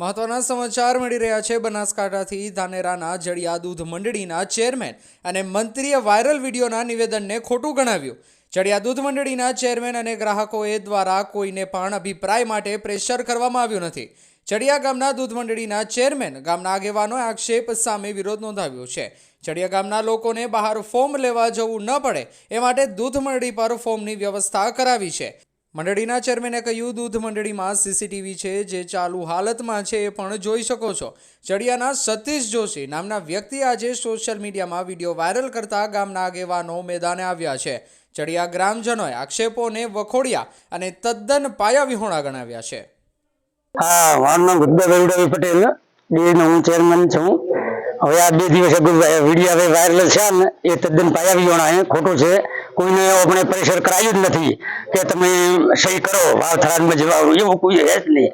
મહત્વના સમાચાર મળી રહ્યા છે. બનાસકાંઠાથી ધાનેરાના જડિયા દૂધ મંડળીના ચેરમેન અને મંત્રીએ વાયરલ વિડીયોના નિવેદનને ખોટું ગણાવ્યું. જડિયા દૂધ મંડળીના ચેરમેન અને ગ્રાહકોએ દ્વારા કોઈને પણ અભિપ્રાય માટે પ્રેશર કરવામાં આવ્યું નથી. ચડિયા ગામના દૂધ મંડળીના ચેરમેન ગામના આગેવાનોએ આક્ષેપ સામે વિરોધ નોંધાવ્યો છે. ચડિયા ગામના લોકોને બહાર ફોર્મ લેવા જવું ન પડે, એ માટે દૂધ મંડળી પર ફોર્મની વ્યવસ્થા કરાવી છે. મંડળીના ચેરમેને કહ્યું, દૂધ મંડળીમાં સીસીટીવી છે, જે ચાલુ હાલતમાં છે, એ પણ જોઈ શકો છો. ચડિયાના સતીશ જોશી નામના વ્યક્તિ આજે સોશિયલ મીડિયામાં વીડિયો વાયરલ કરતા ગામના આગેવાનો મેદાને આવ્યા છે. ચડિયા ગ્રામજનોએ આક્ષેપોને વખોડ્યા અને તદ્દન પાયાવિહોણા ગણાવ્યા છે. હા, મારું નામ ગુદ્દાભાઈ પટેલ ડેરીનો હું ચેરમેન છું. હવે આ બે દિવસ વીડિયો વાયરલ છે ને, એ તદ્દન પાયા વિહોણા છે, ખોટું છે. કોઈને આપણે પ્રેશર કરાયું જ નથી કે તમે સહી કરો. વાવથરાનમાં જવા એવું કોઈ છે જ નહીં.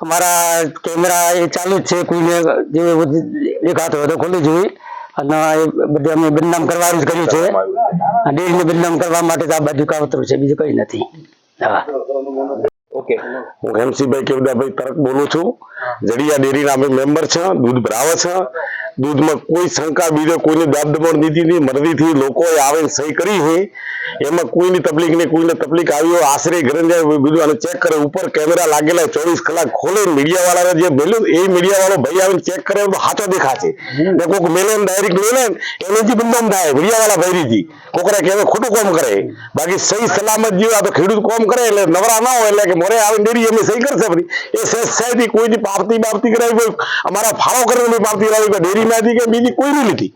અમારા કેમેરા એ ચાલુ જ છે. કોઈને જે દેખાતો હતો ખોલી જોઈએ અને એ બધે અમે બદનામ કરવાનું જ કર્યું છે. આ ડેરીને બદનામ કરવા માટે તો આ બાજુ કાવતરું છે. બીજું કઈ નથી. હા. ઓકે. હું હેમસીભાઈ કેવડાભાઈ તરક બોલું છું. જડિયા ડેરીના અમે મેમ્બર છે. દૂધ ભરાવે છે. દૂધમાં કોઈ શંકા બીજો દાબ દબાણ નીતિ ની મરદીથી લોકોએ આવે સહી કરી છે. એમાં કોઈની તકલીફ નહીં કોઈને તકલીફ આવી હોય આશરે ઘરે જાય બીજું અને ચેક કરે ઉપર કેમેરા લાગેલા ચોવીસ કલાક ખોલે મીડિયા વાળાને જે મેલ્યું એ મીડિયા વાળો ભાઈ આવીને ચેક કરે તો હાથો દેખાશે. ને કોઈક મેલે ડાયરેક્ટ મેલે એને એનેથી બદનામ થાય મીડિયા વાળા ભૈરીથી કોકરા કે ખોટું કામ કરે. બાકી સહી સલામત જીવ આ તો ખેડૂત કામ કરે એટલે નવરા ના હોય એટલે કે મોરે આવીને ડેરી અમે સહી કરશે બધી એ સહેજ સહેજથી કોઈની પાવતી બાપતી કરાવી અમારા ફાળો કરીને પાપતી કરાવી ડેરી માંથી કે બીજી કોઈ નહીં લીધી